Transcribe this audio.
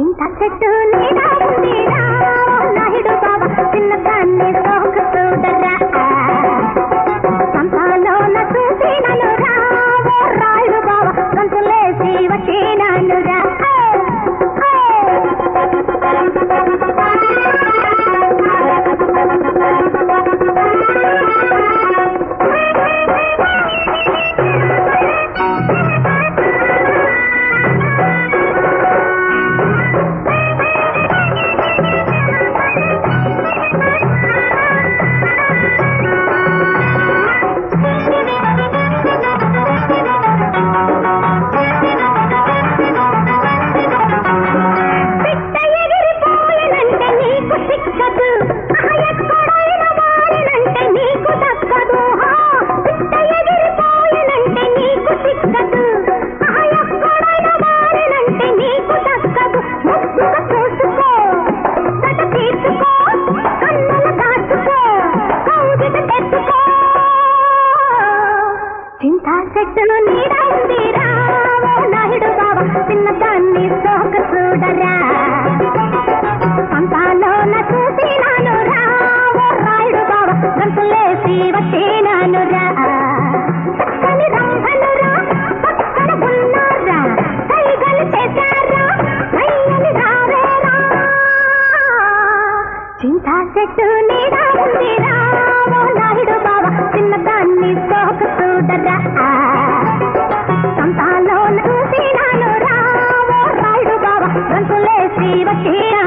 చింత చెట్టు నీడ ఉందిరా నాయుడు బాబా చిన్న దాన్ని చెట్టును నీడ ఉందిరా. నాయుడు బాబా చిన్నదాన్ని సోక చూడరా. పంపాలోన చూసినాను రాయుడు బాబా గంతులేసి వచ్చినాను చెట్టు ಜೀವಶೀಲ